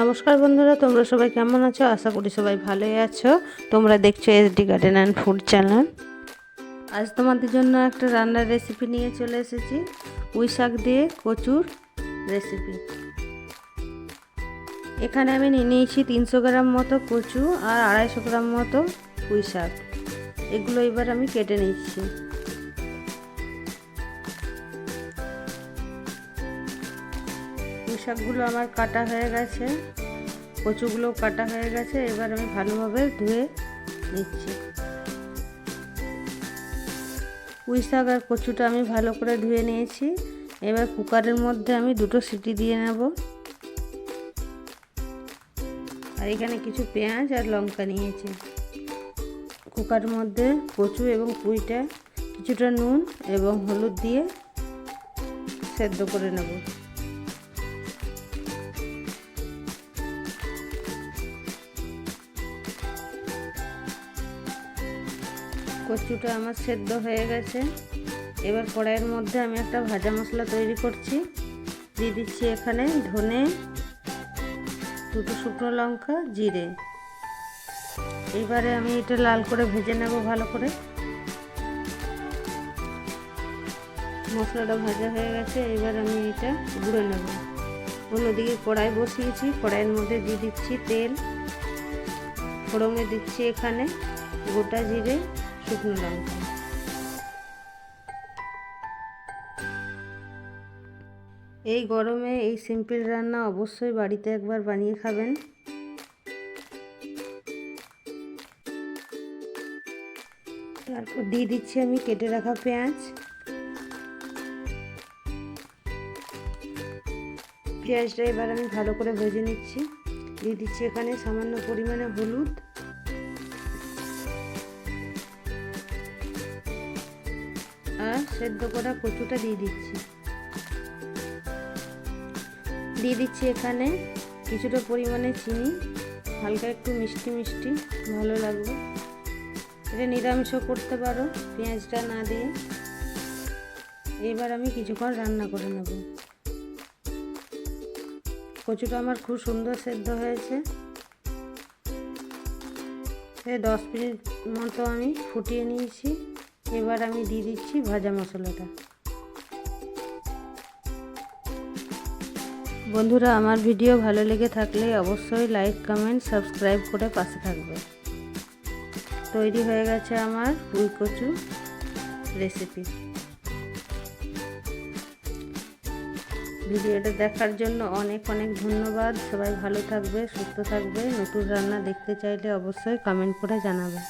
নমস্কার বন্ধুরা, তোমরা সবাই কেমন আছো? আশা করি সবাই ভালোই আছো। তোমরা দেখছ SD garden and food channel আজ তোমাদের জন্য একটা রান্নার রেসিপি নিয়ে চলে এসেছি। পুঁই শাক দিয়ে কচুর রেসিপি এখানে আমি নিয়ে নিয়েছি তিনশো গ্রাম মতো কচু আর আড়াইশো গ্রাম মতো পুঁই শাক। এগুলো এবার আমি কেটে নিচ্ছি। শাকগুলো আমার কাটা হয়ে গেছে। কচুগুলো কাটা হয়ে গেছে। এবার আমি ভালোভাবে ধুয়ে নিচ্ছি। পুঁই শাক আর কচুটা আমি ভালো করে ধুয়ে নিয়েছি। এবার কুকারের মধ্যে আমি দুটো সিটি দিয়ে নেব। আর এখানে কিছু পেঁয়াজ আর লঙ্কা নিয়েছি। কুকারের মধ্যে কচু এবং পুঁইটা, কিছুটা নুন এবং হলুদ দিয়ে সেদ্ধ করে নেব। কচুটা আমার সেদ্ধ হয়ে গেছে। এবার কড়াইয়ের মধ্যে আমি একটা ভাজা মশলা তৈরি করছি। দিয়ে দিচ্ছি এখানে ধনে, দুটো শুকনো লঙ্কা, জিরে। এবারে আমি এটা লাল করে ভেজে নেব ভালো করে। মশলাটা ভাজা হয়ে গেছে, এবার আমি এটা গুঁড়ে নেব। অন্যদিকে কড়াই বসিয়েছি, কড়াইয়ের মধ্যে দিয়ে দিচ্ছি তেল। ফোড়নে দিচ্ছি এখানে গোটা জিরে শুকনো লঙ্কা এই গরমে এই সিম্পল রান্না অবশ্যই বাড়িতে একবার বানিয়ে খাবেন। তারপর দিয়ে দিচ্ছি আমি কেটে রাখা পেঁয়াজ। পেঁয়াজটা এবার আমি ভালো করে ভেজে নিচ্ছি। দিয়ে দিচ্ছি এখানে সামান্য পরিমাণে হলুদ। আর সেদ্ধ করা কচুটা দিয়ে দিচ্ছি। দিয়ে দিচ্ছি এখানে কিছুটা পরিমাণে চিনি, হালকা একটু মিষ্টি মিষ্টি, ভালো লাগবে। এটা নিরামিষও করতে পারো, পেঁয়াজটা না দিয়ে। এবার আমি কিছুক্ষণ রান্না করে নেব। কচুটা আমার খুব সুন্দর সেদ্ধ হয়েছে। দশ মিনিট মতো আমি ফুটিয়ে নিয়েছি। এবার আমি দিয়ে দিচ্ছি ভাজা মশলাটা। বন্ধুরা, আমার ভিডিও ভালো লেগে থাকলে অবশ্যই লাইক কমেন্ট সাবস্ক্রাইব করে পাশে থাকবে। তৈরি হয়ে গেছে আমার পুঁই কচু রেসিপি ভিডিওটা দেখার জন্য অনেক অনেক ধন্যবাদ। সবাই ভালো থাকবে, সুস্থ থাকবে। নতুন রান্না দেখতে চাইলে অবশ্যই কমেন্ট করে জানাবে।